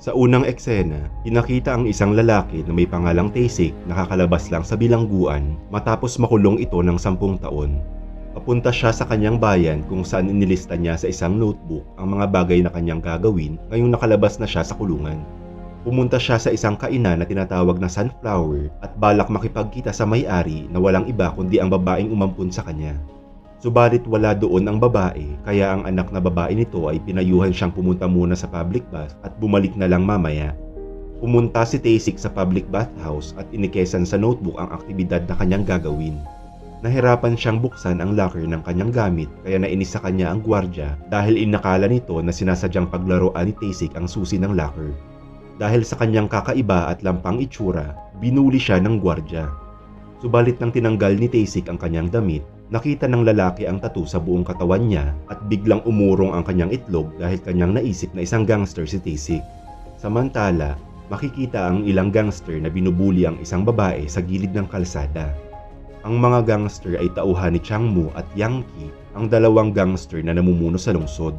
Sa unang eksena, pinakita ang isang lalaki na may pangalang Tasik nakakalabas lang sa bilangguan matapos makulong ito ng sampung taon. Papunta siya sa kanyang bayan kung saan inilista niya sa isang notebook ang mga bagay na kanyang gagawin ngayong nakalabas na siya sa kulungan. Pumunta siya sa isang kainan na tinatawag na Sunflower at balak makipagkita sa may-ari na walang iba kundi ang babaeng umampun sa kanya. Subalit wala doon ang babae kaya ang anak na babae nito ay pinayuhan siyang pumunta muna sa public bath at bumalik na lang mamaya. Pumunta si Tasik sa public bathhouse at inikesan sa notebook ang aktibidad na kanyang gagawin. Nahirapan siyang buksan ang locker ng kanyang gamit kaya nainis sa kanya ang gwardya dahil inakala nito na sinasadyang paglaruan ni Tasik ang susi ng locker. Dahil sa kanyang kakaiba at lampang itsura, binuli siya ng gwardya. Subalit nang tinanggal ni Tasik ang kanyang damit, nakita ng lalaki ang tattoo sa buong katawan niya at biglang umurong ang kanyang itlog dahil kanyang naisip na isang gangster si Tasik. Samantala, makikita ang ilang gangster na binubuli ang isang babae sa gilid ng kalsada. Ang mga gangster ay tauhan ni Changmu at Yang Qi, ang dalawang gangster na namumuno sa lungsod.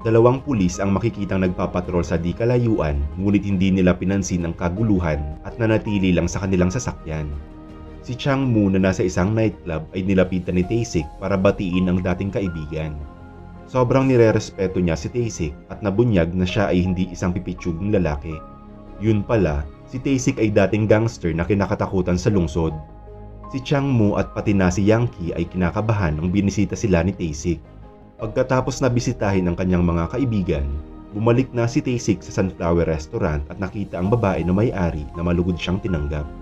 Dalawang pulis ang makikitang nagpapatrol sa di kalayuan ngunit hindi nila pinansin ang kaguluhan at nanatili lang sa kanilang sasakyan. Si Chang Mu na nasa isang nightclub ay nilapitan ni Taesik para batiin ang dating kaibigan. Sobrang nirerespeto niya si Taesik at nabunyag na siya ay hindi isang pipitsugong lalaki. Yun pala, si Taesik ay dating gangster na kinakatakutan sa lungsod. Si Chang Mu at pati na si Yang ay kinakabahan nang binisita sila ni Taesik. Pagkatapos na bisitahin ang kanyang mga kaibigan, bumalik na si Taesik sa Sunflower Restaurant at nakita ang babae na may-ari na malugod siyang tinanggap.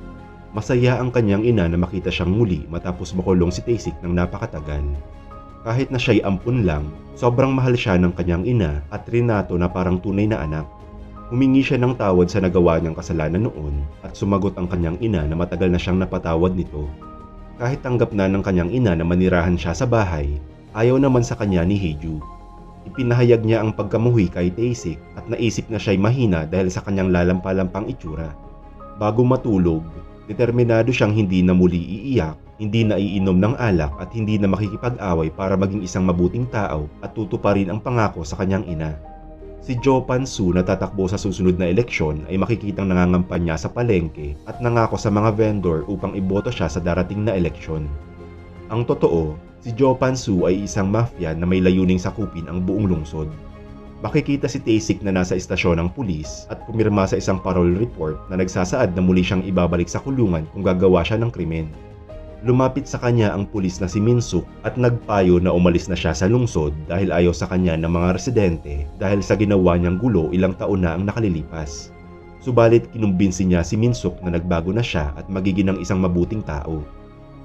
Masaya ang kanyang ina na makita siyang muli matapos makulong si Taesik ng napakatagal. Kahit na siya'y ampun lang, sobrang mahal siya ng kanyang ina at Renato na parang tunay na anak. Humingi siya ng tawad sa nagawa niyang kasalanan noon at sumagot ang kanyang ina na matagal na siyang napatawad nito. Kahit tanggap na ng kanyang ina na manirahan siya sa bahay, ayaw naman sa kanya ni Heiju. Ipinahayag niya ang pagkamuhi kay Taesik at naisip na siya'y mahina dahil sa kanyang lalampalampang itsura. Bago matulog, determinado siyang hindi na muli iiyak, hindi na iinom ng alak at hindi na makikipag-away para maging isang mabuting tao at tutuparin ang pangako sa kanyang ina. Si Joe Pansu na tatakbo sa susunod na eleksyon ay makikitang nangangampanya sa palengke at nangako sa mga vendor upang iboto siya sa darating na eleksyon. Ang totoo, si Joe Pansu ay isang mafia na may layuning sakupin ang buong lungsod. Makikita si Tasik na nasa istasyon ng pulis at pumirma sa isang parole report na nagsasaad na muli siyang ibabalik sa kulungan kung gagawa siya ng krimen. Lumapit sa kanya ang pulis na si Minsuk at nagpayo na umalis na siya sa lungsod dahil ayaw sa kanya ng mga residente dahil sa ginawa niyang gulo ilang taon na ang nakalilipas. Subalit kinumbinsi niya si Minsuk na nagbago na siya at magiging ng isang mabuting tao.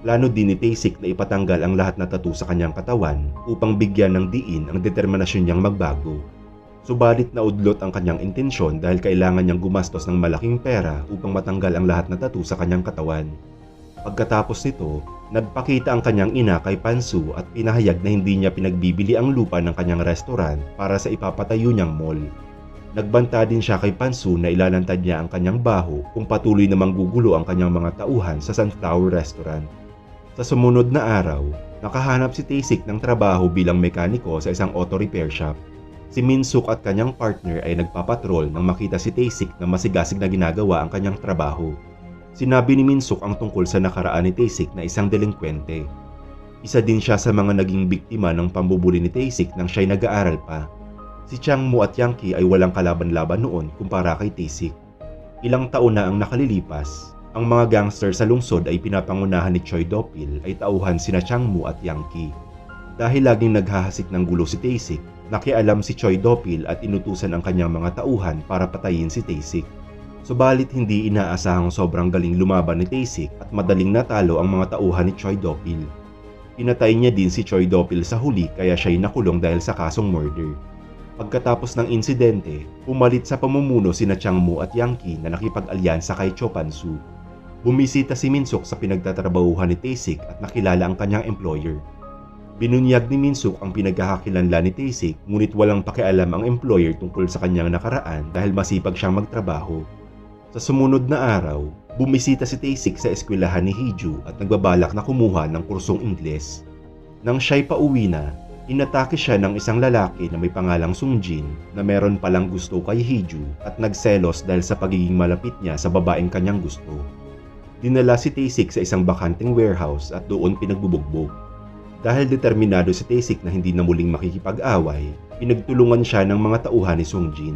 Plano din ni Tasik na ipatanggal ang lahat na tattoo sa kanyang katawan upang bigyan ng diin ang determinasyon niyang magbago. Subalit naudlot ang kanyang intensyon dahil kailangan niyang gumastos ng malaking pera upang matanggal ang lahat na tattoo sa kanyang katawan. Pagkatapos nito, nagpakita ang kanyang ina kay Pansu at pinahayag na hindi niya pinagbibili ang lupa ng kanyang restaurant para sa ipapatayo niyang mall. Nagbanta din siya kay Pansu na ilalantad niya ang kanyang baho kung patuloy na manggugulo ang kanyang mga tauhan sa Sunflower Restaurant. Sa sumunod na araw, nakahanap si Tasik ng trabaho bilang mekaniko sa isang auto repair shop. Si Minsuk at kanyang partner ay nagpapatrol nang makita si Tasik na masigasig na ginagawa ang kanyang trabaho. Sinabi ni Minsuk ang tungkol sa nakaraan ni Tasik na isang delinkwente. Isa din siya sa mga naging biktima ng pambubuli ni Tasik nang siya'y nag-aaral pa. Si Changmu at Yang Qi ay walang kalaban-laban noon kumpara kay Tasik. Ilang taon na ang nakalilipas, ang mga gangster sa lungsod ay pinapangunahan ni Choi Dopil ay tauhan sina Changmu at Yang Qi. Dahil laging naghahasik ng gulo si Tasik, nakialam si Choi Dopil at inutusan ang kanyang mga tauhan para patayin si Tasik. Subalit hindi inaasahang sobrang galing lumaban ni Tasik at madaling natalo ang mga tauhan ni Choi Dopil. Pinatay niya din si Choi Dopil sa huli kaya siya'y nakulong dahil sa kasong murder. Pagkatapos ng insidente, pumalit sa pamumuno sina Changmu at Yang Qi na nakipag-alyansa kay Cho Pansu. Bumisita si Minsuk sa pinagtatrabahuhan ni Tasik at nakilala ang kanyang employer. Binunyag ni Minsuk ang pinagkakakilanlan ni Tasik ngunit walang pakialam ang employer tungkol sa kanyang nakaraan dahil masipag siyang magtrabaho. Sa sumunod na araw, bumisita si Tasik sa eskwelahan ni Hiju at nagbabalak na kumuha ng kursong Ingles. Nang siya'y pauwi na, Inatake siya ng isang lalaki na may pangalang Sungjin na meron palang gusto kay Hiju at nagselos dahil sa pagiging malapit niya sa babaeng kanyang gusto. Dinala si Taesik sa isang bakanting warehouse at doon pinagbubugbog. Dahil determinado si Taesik na hindi na muling makikipag-away, pinagtulungan siya ng mga tauhan ni Sungjin.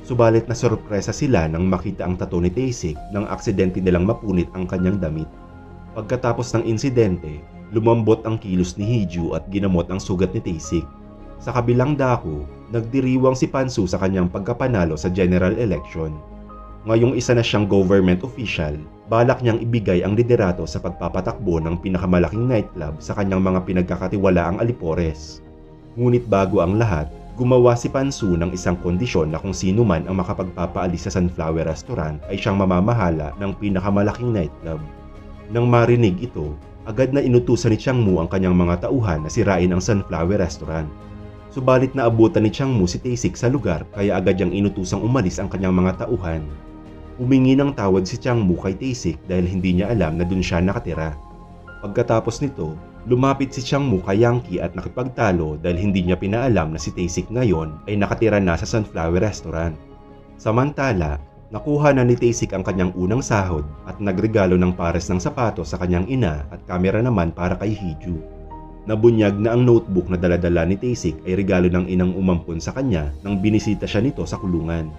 Subalit na sorpresa sila nang makita ang tato ni Taesik nang aksidente nilang mapunit ang kanyang damit. Pagkatapos ng insidente, lumambot ang kilos ni Hiju at ginamot ang sugat ni Taesik. Sa kabilang dako, nagdiriwang si Pansu sa kanyang pagkapanalo sa general election. Ngayong isa na siyang government official, balak niyang ibigay ang liderato sa pagpapatakbo ng pinakamalaking nightclub sa kanyang mga pinagkakatiwalaang alipores. Ngunit bago ang lahat, gumawa si Pansu ng isang kondisyon na kung sino man ang makapagpapaalis sa Sunflower Restaurant ay siyang mamamahala ng pinakamalaking nightclub. Nang marinig ito, agad na inutusan ni Chang Mu ang kanyang mga tauhan na sirain ang Sunflower Restaurant. Subalit naabutan ni Chang Mu si Taesik sa lugar kaya agad niyang inutusang umalis ang kanyang mga tauhan. Humingi ng tawad si Chang Mu kay Taesik dahil hindi niya alam na dun siya nakatira. Pagkatapos nito, lumapit si Chang Mu kay Yankee at nakipagtalo dahil hindi niya pinaalam na si Taesik ngayon ay nakatira na sa Sunflower Restaurant. Samantala, nakuha na ni Taesik ang kanyang unang sahod at nagregalo ng pares ng sapatos sa kanyang ina at kamera naman para kay Hiju. Nabunyag na ang notebook na daladala ni Taesik ay regalo ng inang umampon sa kanya nang binisita siya nito sa kulungan.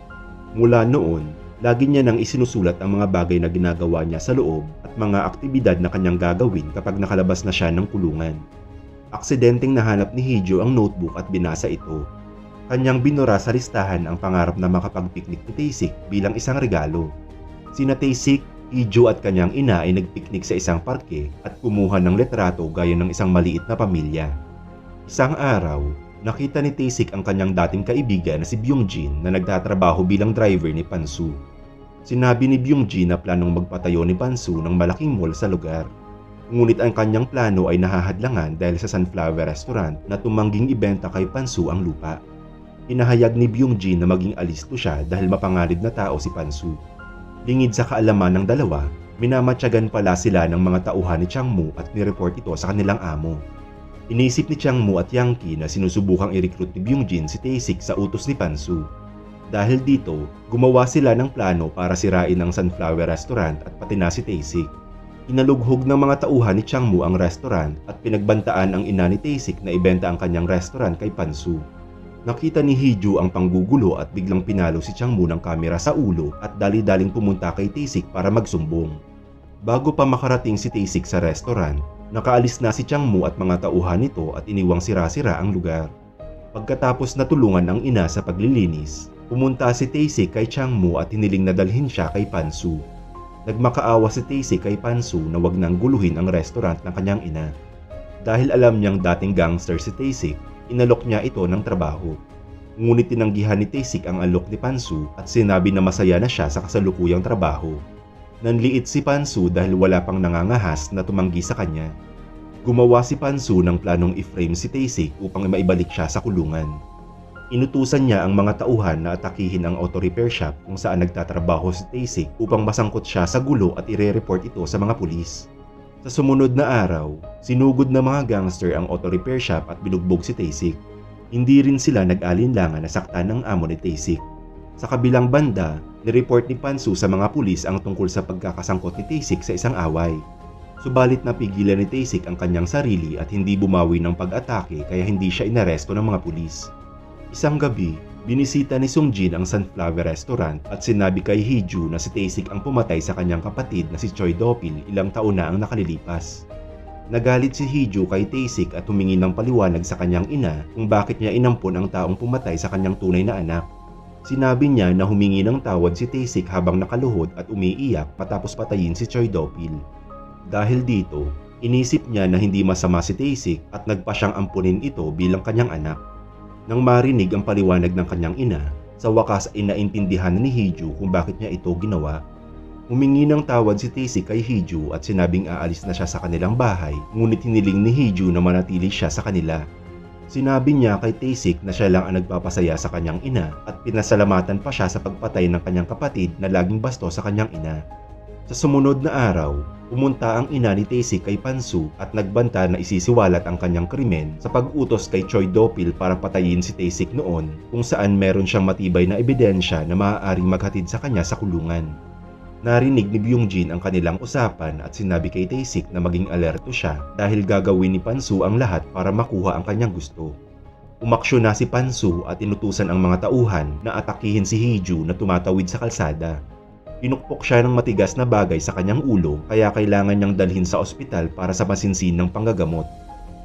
Mula noon, lagi niya nang isinusulat ang mga bagay na ginagawa niya sa loob at mga aktibidad na kanyang gagawin kapag nakalabas na siya ng kulungan. Aksidenteng nahanap ni Hiju ang notebook at binasa ito. Kanyang binura sa listahan ang pangarap na makapag-piknik ni Taesik bilang isang regalo. Sina Taesik, Hiju at kanyang ina ay nagpiknik sa isang parke at kumuha ng letrato gaya ng isang maliit na pamilya. Isang araw, nakita ni Taesik ang kanyang dating kaibigan na si Byungjin na nagtatrabaho bilang driver ni Pansu. Sinabi ni Byungjin na planong magpatayo ni Pansu ng malaking mall sa lugar. Ngunit ang kanyang plano ay nahahadlangan dahil sa Sunflower Restaurant na tumangging ibenta kay Pansu ang lupa. Inahayag ni Byungjin na maging alisto siya dahil mapanganib na tao si Pansu. Lingid sa kaalaman ng dalawa, minamatyagan pala sila ng mga tauhan ni Changmu at nireport ito sa kanilang amo. Inisip ni Changmu at Yankee na sinusubukang i-recruit ni Byungjin si Taesik sa utos ni Pansu. Dahil dito, gumawa sila ng plano para sirain ang Sunflower Restaurant at pati na si Taesik. Inalughog ng mga tauhan ni Changmu ang restaurant at pinagbantaan ang ina ni Taesik na ibenta ang kanyang restaurant kay Pansu. Nakita ni Hiju ang panggugulo at biglang pinalo si Changmu ng kamera sa ulo at dali-daling pumunta kay Taesik para magsumbong. Bago pa makarating si Taesik sa restaurant, nakaalis na si Changmu at mga tauhan nito at iniwang sira-sira ang lugar. Pagkatapos natulungan ang ina sa paglilinis, pumunta si Taesik kay Changmu at hiniling na dalhin siya kay Pansu. Nagmakaawa si Taesik kay Pansu na wag nang guluhin ang restaurant ng kanyang ina. Dahil alam niyang dating gangster si Taesik, inalok niya ito ng trabaho. Ngunit tinanggihan ni Taesik ang alok ni Pansu at sinabi na masaya na siya sa kasalukuyang trabaho. Nanliit si Pansu dahil wala pang nangangahas na tumanggi sa kanya. Gumawa si Pansu ng planong i-frame si Taesik upang maibalik siya sa kulungan. Inutusan niya ang mga tauhan na atakihin ang auto repair shop kung saan nagtatrabaho si Taesik upang masangkot siya sa gulo at ire-report ito sa mga pulis. Sa sumunod na araw, sinugod ng mga gangster ang auto repair shop at binugbog si Taesik. Hindi rin sila nag-alinlangan na saktan ng amo ni Taesik. Sa kabilang banda, nireport ni Pansu sa mga pulis ang tungkol sa pagkakasangkot ni Taesik sa isang away. Subalit napigilan ni Taesik ang kanyang sarili at hindi bumawi ng pag-atake kaya hindi siya inaresto ng mga pulis. Isang gabi, binisita ni Sungjin ang Sunflower Restaurant at sinabi kay Hiju na si Taesik ang pumatay sa kanyang kapatid na si Choi Dopil ilang taon na ang nakalilipas. Nagalit si Hiju kay Taesik at humingi ng paliwanag sa kanyang ina kung bakit niya inampon ang taong pumatay sa kanyang tunay na anak. Sinabi niya na humingi ng tawad si Taesik habang nakaluhod at umiiyak matapos patayin si Choi Dopil. Dahil dito, inisip niya na hindi masama si Taesik at nagpa siyang ampunin ito bilang kanyang anak. Nang marinig ang paliwanag ng kanyang ina, sa wakas ay naintindihan ni Hiju kung bakit niya ito ginawa. Humingi ng tawad si Taesik kay Hiju at sinabing aalis na siya sa kanilang bahay ngunit hiniling ni Hiju na manatili siya sa kanila. Sinabi niya kay Taesik na siya lang ang nagpapasaya sa kanyang ina at pinasalamatan pa siya sa pagpatay ng kanyang kapatid na laging basto sa kanyang ina. Sa sumunod na araw, Pumunta ang ina ni Taysik kay Pansu at nagbanta na isisiwalat ang kanyang krimen sa pag-utos kay Choi Dopil para patayin si Taysik noon kung saan meron siyang matibay na ebidensya na maaaring maghatid sa kanya sa kulungan. Narinig ni Byung-jin ang kanilang usapan at sinabi kay Taysik na maging alerto siya dahil gagawin ni Pansu ang lahat para makuha ang kanyang gusto. Umaksyon na si Pansu at inutusan ang mga tauhan na atakihin si Hiju na tumatawid sa kalsada. Pinukpok siya ng matigas na bagay sa kanyang ulo kaya kailangan niyang dalhin sa ospital para sa masinsin ng panggagamot.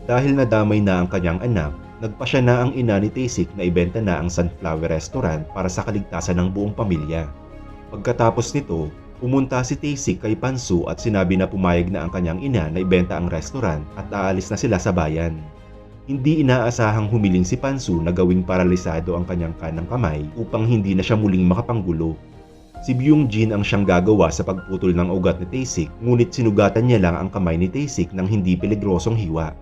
Dahil nadamay na ang kanyang anak, nagpa siya na ang ina ni Taysik na ibenta na ang Sunflower Restaurant para sa kaligtasan ng buong pamilya. Pagkatapos nito, pumunta si Taysik kay Pansu at sinabi na pumayag na ang kanyang ina na ibenta ang restaurant at aalis na sila sa bayan. Hindi inaasahang humiling si Pansu na gawing paralisado ang kanyang kanang kamay upang hindi na siya muling makapanggulo. Si Byung Jin ang siyang gagawa sa pagputol ng ugat ni Taysik ngunit sinugatan niya lang ang kamay ni Taysik ng hindi peligrosong hiwa.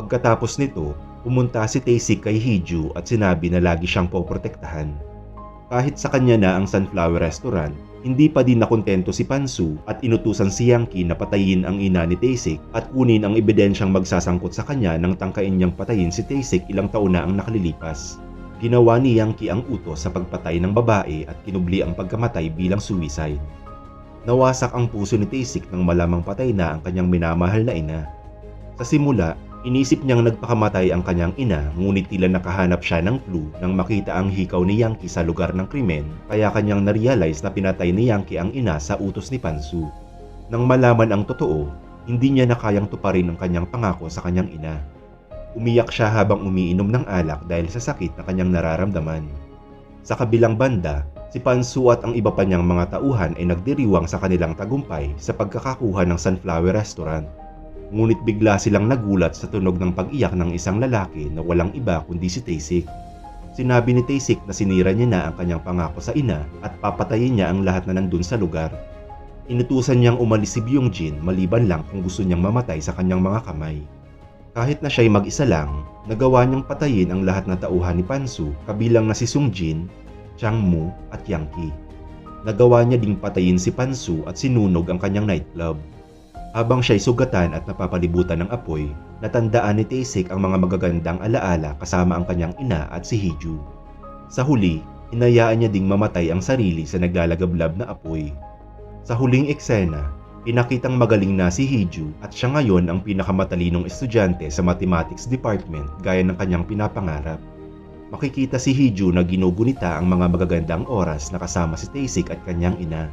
Pagkatapos nito, pumunta si Taysik kay Hiju at sinabi na lagi siyang poprotektahan. Kahit sa kanya na ang Sunflower Restaurant, hindi pa din nakontento si Pansu at inutusan si Yankee na patayin ang ina ni Taysik at kunin ang ebidensyang magsasangkot sa kanya nang tangkain niyang patayin si Taysik ilang taon na ang nakalilipas. Ginawa ni Yankee ang utos sa pagpatay ng babae at kinubli ang pagkamatay bilang suicide. Nawasak ang puso ni Taysik nang malamang patay na ang kanyang minamahal na ina. Sa simula, Inisip niyang nagpakamatay ang kanyang ina ngunit tila nakahanap siya ng clue nang makita ang hikaw ni Yankee sa lugar ng krimen kaya kanyang narealize na pinatay ni Yankee ang ina sa utos ni Pansu. Nang malaman ang totoo, hindi niya na kayang tuparin ang kanyang pangako sa kanyang ina. Umiyak siya habang umiinom ng alak dahil sa sakit na kanyang nararamdaman. Sa kabilang banda, si Pansu at ang iba pa niyang mga tauhan ay nagdiriwang sa kanilang tagumpay sa pagkakakuha ng Sunflower Restaurant ngunit bigla silang nagulat sa tunog ng pag-iyak ng isang lalaki na walang iba kundi si Taysik. Sinabi ni Taysik na sinira niya na ang kanyang pangako sa ina at papatayin niya ang lahat na nandun sa lugar. Inutusan niyang umalis si Byung-jin maliban lang kung gusto niyang mamatay sa kanyang mga kamay. Kahit na siya'y mag-isa lang, nagawa niyang patayin ang lahat na tauhan ni Pansu kabilang na si Sung-jin, Chang-mu at Yankee. Nagawa niya ding patayin si Pansu at sinunog ang kanyang nightclub. Habang siya'y sugatan at napapalibutan ng apoy, natandaan ni Taysik ang mga magagandang alaala kasama ang kanyang ina at si Hiju. Sa huli, hinayaan niya ding mamatay ang sarili sa naglalagablab na apoy. Sa huling eksena, pinakitang magaling na si Hiju at siya ngayon ang pinakamatalinong estudyante sa mathematics department gaya ng kanyang pinapangarap. Makikita si Hiju na ginugunita ang mga magagandang oras na kasama si Taysik at kanyang ina.